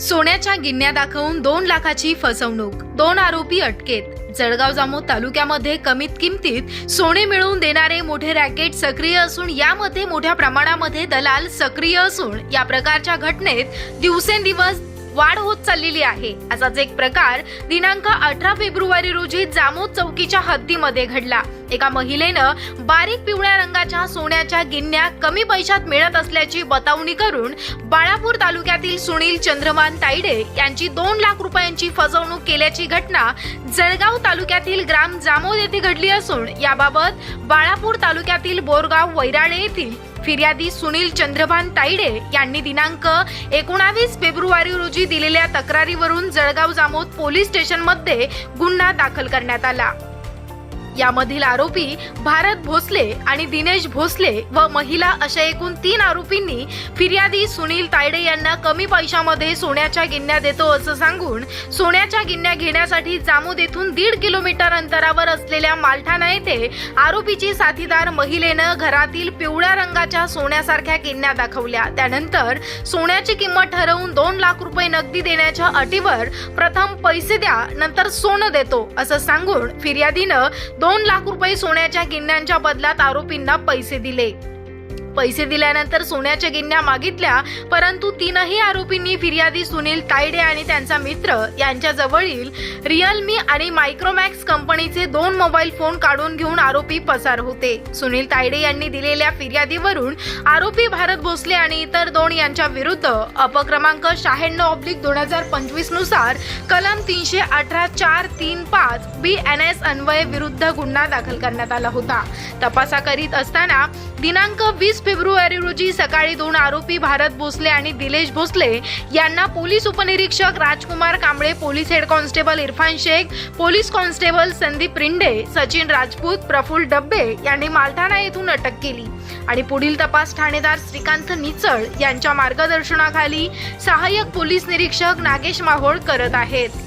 सोन्याच्या गिन्या दाखवून दोन लाखाची फसवणूक. दोन आरोपी अटकेत. जळगाव जामोद तालुक्यामध्ये कमीत किमतीत सोने मिळवून देणारे मोठे रॅकेट सक्रिय असून यामध्ये मोठ्या प्रमाणामध्ये दलाल सक्रिय असून या प्रकारच्या घटनेत दिवसेंदिवस वाढ होत चाललेली आहे. असाच एक प्रकार दिनांक अठरा फेब्रुवारी रोजी जामोद चौकीच्या हद्दीमध्ये घडला. एका महिलेनं बारीक पिवळ्या रंगाच्या सोन्याच्या गिन्या कमी पैशात मिळत असल्याची बतावणी करून बाळापूर तालुक्यातील सुनील चंद्रमान तायडे यांची दोन लाख रुपयांची फसवणूक केल्याची घटना जळगाव तालुक्यातील ग्राम जामोद येथे घडली असून याबाबत बाळापूर तालुक्यातील बोरगाव वैराळे येथील फिर्यादी सुनील चंद्रभान तायडे यांनी दिनांक एकोणावीस फेब्रुवारी रोजी दिलेल्या तक्रारीवरून जळगाव जामोद पोलीस स्टेशनमध्ये गुन्हा दाखल करण्यात आला. यामधील आरोपी भारत भोसले आणि दिनेश भोसले व महिला अशा एकूण तीन आरोपींनी फिर्यादी सुनील तायडे यांना कमी पैशामध्ये सोन्याच्या गिन्या देतो असं सांगून सोन्याच्या गिन्या घेण्यासाठी जामोद येथून दीड किलोमीटर अंतरावर असलेल्या मालठाणा येथे आरोपीची साथीदार महिलेनं घरातील पिवळ्या रंगाच्या सोन्यासारख्या गिन्या दाखवल्या. त्यानंतर सोन्याची किंमत ठरवून दोन लाख रुपये नगदी देण्याच्या अटीवर प्रथम पैसे द्या नंतर सोनं देतो असं सांगून फिर्यादीनं दोन लाख रुपये सोन्याच्या गिन्यांच्या बदल्यात आरोपींना पैसे दिले. पैसे दिल्यानंतर सोन्याच्या गिन्या मागितल्या परंतु तीनही आरोपींनी फिर्यादी सुनील तायडे आणि त्यांचा मित्र यांच्या जवळील रिअलमी आणि मायक्रोमॅक्स कंपनीचे दोन मोबाईल फोन काढून घेऊन आरोपी पसार होते. सुनील तायडे यांनी दिलेल्या फिर्यादीवरून आरोपी भारत भोसले आणि इतर दोन यांच्या विरुद्ध अपक्रमांक शहाण्णव ऑब्लिक दोन हजार पंचवीसनुसार कलम तीनशे अठरा चार तीन पाच बी एन एस अन्वय विरुद्ध गुन्हा दाखल करण्यात आला होता. तपासा करीत असताना दिनांक वीस फेब्रुवारी रोजी सकाळी दोन आरोपी भारत भोसले आणि दिलेश भोसले यांना पोलीस उपनिरीक्षक Rajkumar Kamble police head constable Irfan Shaikh police constable Sandeep Rinde Sachin Rajput Praful Dabbe यांनी मालठाणा येथून अटक केली आणि पुढील तपास ठाणेदार श्रीकांत निचळ यांच्या मार्गदर्शनाखाली सहाय्यक पोलीस निरीक्षक नागेश माहोळ करत आहेत.